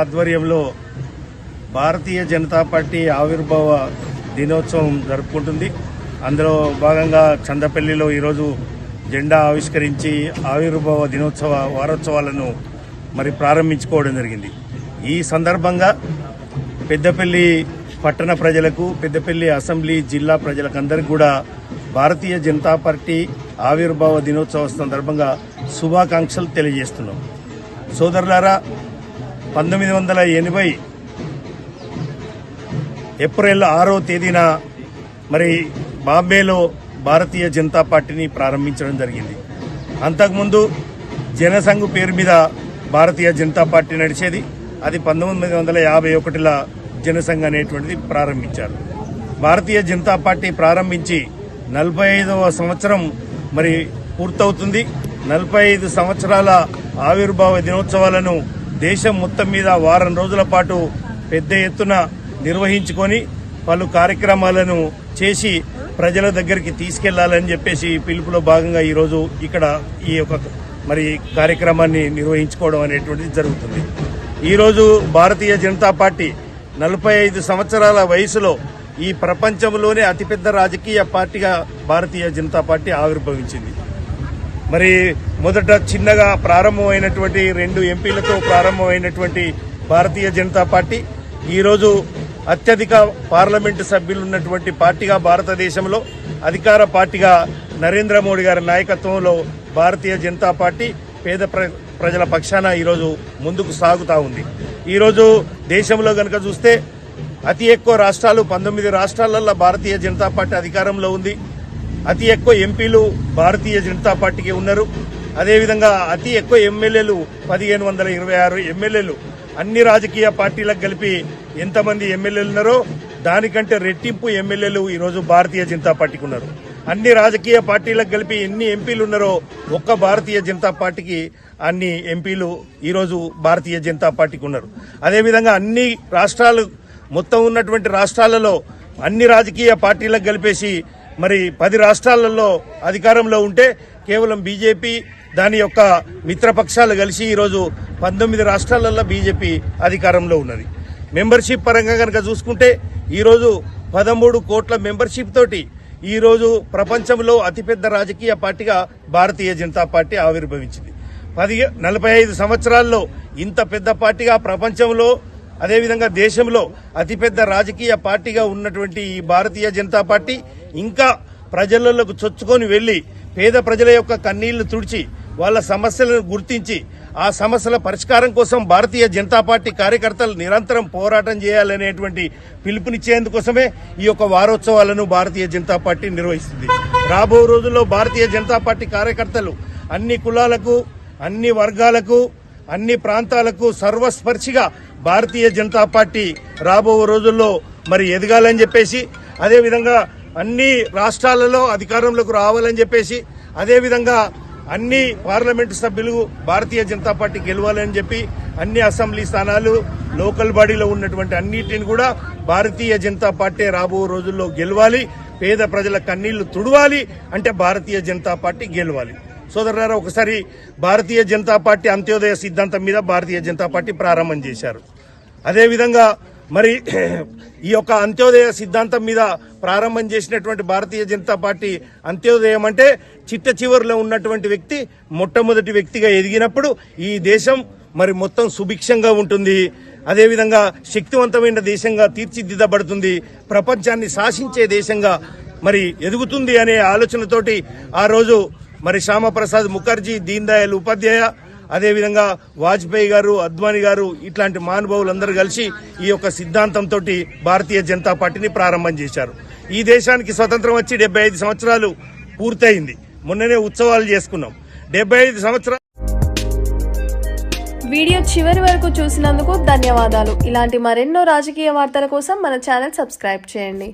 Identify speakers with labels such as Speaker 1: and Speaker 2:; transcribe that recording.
Speaker 1: ఆధ్వర్యంలో భారతీయ జనతా పార్టీ ఆవిర్భావ దినోత్సవం జరుపుకుంటుంది. అందులో భాగంగా చందపల్లిలో ఈరోజు జెండా ఆవిష్కరించి ఆవిర్భావ దినోత్సవ వారోత్సవాలను మరి ప్రారంభించుకోవడం జరిగింది. ఈ సందర్భంగా పెద్దపల్లి పట్టణ ప్రజలకు పెద్దపల్లి అసెంబ్లీ జిల్లా ప్రజలకందరికీ కూడా భారతీయ జనతా పార్టీ ఆవిర్భావ దినోత్సవ సందర్భంగా శుభాకాంక్షలు తెలియజేస్తున్నాం. సోదరులారా పంతొమ్మిది వందల ఎనభై ఏప్రిల్ ఆరో తేదీన మరి బాంబేలో భారతీయ జనతా పార్టీని ప్రారంభించడం జరిగింది. అంతకుముందు జనసంఘ్ పేరు మీద భారతీయ జనతా పార్టీ నడిచేది అది పంతొమ్మిది వందల యాభై ఒకటిలో జనసంఘ్ అనేటువంటిది ప్రారంభించారు. భారతీయ జనతా పార్టీ ప్రారంభించి నలభై ఐదవ సంవత్సరం మరి పూర్తవుతుంది. నలభై ఐదు సంవత్సరాల ఆవిర్భావ దినోత్సవాలను దేశం మొత్తం మీద వారం రోజుల పాటు పెద్ద ఎత్తున నిర్వహించుకొని పలు కార్యక్రమాలను చేసి ప్రజల దగ్గరికి తీసుకెళ్ళాలని చెప్పేసి పిలుపులో భాగంగా ఈరోజు ఇక్కడ ఈ యొక్క మరి కార్యక్రమాన్ని నిర్వహించుకోవడం అనేటువంటిది జరుగుతుంది. ఈరోజు భారతీయ జనతా పార్టీ నలభై ఐదు సంవత్సరాల వయసులో ఈ ప్రపంచంలోనే అతిపెద్ద రాజకీయ పార్టీగా భారతీయ జనతా పార్టీ ఆవిర్భవించింది. మరి మొదట చిన్నగా ప్రారంభమైనటువంటి రెండు ఎంపీలతో ప్రారంభమైనటువంటి భారతీయ జనతా పార్టీ ఈరోజు అత్యధిక పార్లమెంటు సభ్యులు ఉన్నటువంటి పార్టీగా భారతదేశంలో అధికార పార్టీగా నరేంద్ర మోడీ గారి నాయకత్వంలో భారతీయ జనతా పార్టీ పేద ప్ర- ప్రజల పక్షాన ఈరోజు ముందుకు సాగుతూ ఉంది. ఈరోజు దేశంలో కనుక చూస్తే అతి ఎక్కువ రాష్ట్రాలు పంతొమ్మిది రాష్ట్రాలలో భారతీయ జనతా పార్టీ అధికారంలో ఉంది. అతి ఎక్కువ ఎంపీలు భారతీయ జనతా పార్టీకి ఉన్నారు. అదేవిధంగా అతి ఎక్కువ ఎమ్మెల్యేలు పదిహేను వందల ఇరవై ఆరు ఎమ్మెల్యేలు. అన్ని రాజకీయ పార్టీలకు కలిపి ఎంతమంది ఎమ్మెల్యేలు ఉన్నారో దానికంటే రెట్టింపు ఎమ్మెల్యేలు ఈరోజు భారతీయ జనతా పార్టీకి ఉన్నారు. అన్ని రాజకీయ పార్టీలకు కలిపి ఎన్ని ఎంపీలు ఉన్నారో ఒక్క భారతీయ జనతా పార్టీకి అన్ని ఎంపీలు ఈరోజు భారతీయ జనతా పార్టీకి ఉన్నారు. అదేవిధంగా అన్ని రాష్ట్రాలు మొత్తం ఉన్నటువంటి రాష్ట్రాలలో అన్ని రాజకీయ పార్టీలకు కలిపేసి మరి పది రాష్ట్రాలలో అధికారంలో ఉంటే కేవలం బీజేపీ దాని యొక్క మిత్రపక్షాలు కలిసి ఈరోజు పంతొమ్మిది రాష్ట్రాలలో బీజేపీ అధికారంలో ఉన్నది. మెంబర్షిప్ పరంగా కనుక చూసుకుంటే ఈరోజు పదమూడు కోట్ల మెంబర్షిప్ తోటి ఈరోజు ప్రపంచంలో అతిపెద్ద రాజకీయ పార్టీగా భారతీయ జనతా పార్టీ ఆవిర్భవించింది. పది నలభై ఐదు సంవత్సరాల్లో ఇంత పెద్ద పార్టీగా ప్రపంచంలో అదేవిధంగా దేశంలో అతిపెద్ద రాజకీయ పార్టీగా ఉన్నటువంటి ఈ భారతీయ జనతా పార్టీ ఇంకా ప్రజలలోకి చొచ్చుకొని వెళ్ళి పేద ప్రజల యొక్క కన్నీళ్ళు తుడిచి వాళ్ళ సమస్యలను గుర్తించి ఆ సమస్యల పరిష్కారం కోసం భారతీయ జనతా పార్టీ కార్యకర్తలు నిరంతరం పోరాటం చేయాలనేటువంటి పిలుపునిచ్చేందుకోసమే ఈ యొక్క వారోత్సవాలను భారతీయ జనతా పార్టీ నిర్వహిస్తుంది. రాబో రోజుల్లో భారతీయ జనతా పార్టీ కార్యకర్తలు అన్ని కులాలకు అన్ని వర్గాలకు అన్ని ప్రాంతాలకు సర్వస్పర్శిగా భారతీయ జనతా పార్టీ రాబో రోజుల్లో మరి ఎదగాలని చెప్పేసి అదేవిధంగా అన్ని రాష్ట్రాలలో అధికారంలోకి రావాలని చెప్పేసి అదేవిధంగా అన్ని పార్లమెంటు సభ్యులు భారతీయ జనతా పార్టీ గెలవాలని చెప్పి అన్ని అసెంబ్లీ స్థానాలు లోకల్ బాడీలో ఉన్నటువంటి అన్నిటిని కూడా భారతీయ జనతా పార్టీ రాబో రోజుల్లో గెలవాలి. పేద ప్రజల కన్నీళ్ళు తుడవాలి అంటే భారతీయ జనతా పార్టీ గెలవాలి. సోదరులారా ఒకసారి భారతీయ జనతా పార్టీ అంత్యోదయ సిద్ధాంతం మీద భారతీయ జనతా పార్టీ ప్రారంభం చేశారు. అదేవిధంగా మరి ఈ యొక్క అంత్యోదయ సిద్ధాంతం మీద ప్రారంభం చేసినటువంటి భారతీయ జనతా పార్టీ అంత్యోదయం అంటే చిట్ట చివరిలో ఉన్నటువంటి వ్యక్తి మొట్టమొదటి వ్యక్తిగా ఎదిగినప్పుడు ఈ దేశం మరి మొత్తం సుభిక్షంగా ఉంటుంది. అదేవిధంగా శక్తివంతమైన దేశంగా తీర్చిదిద్దబడుతుంది. ప్రపంచాన్ని శాసించే దేశంగా మరి ఎదుగుతుంది అనే ఆలోచనతోటి ఆ రోజు మరి శ్యామప్రసాద్ ముఖర్జీ దీన్ దయాళ్ ఉపాధ్యాయ అదేవిధంగా వాజ్పేయి గారు అద్వానీ గారు ఇట్లాంటి మహానుభావులందరూ కలిసి ఈ యొక్క సిద్ధాంతంతో భారతీయ జనతా పార్టీని ప్రారంభం చేశారు. ఈ దేశానికి స్వతంత్రం వచ్చి డెబ్బై ఐదు సంవత్సరాలు పూర్తయింది. మొన్ననే ఉత్సవాలు చేసుకున్నాం. డెబ్బై ఐదు సంవత్సరాలు
Speaker 2: వీడియో చివరి వరకు చూసినందుకు ధన్యవాదాలు. ఇలాంటి మరెన్నో రాజకీయ వార్తల కోసం మన ఛానల్ సబ్స్క్రైబ్ చేయండి.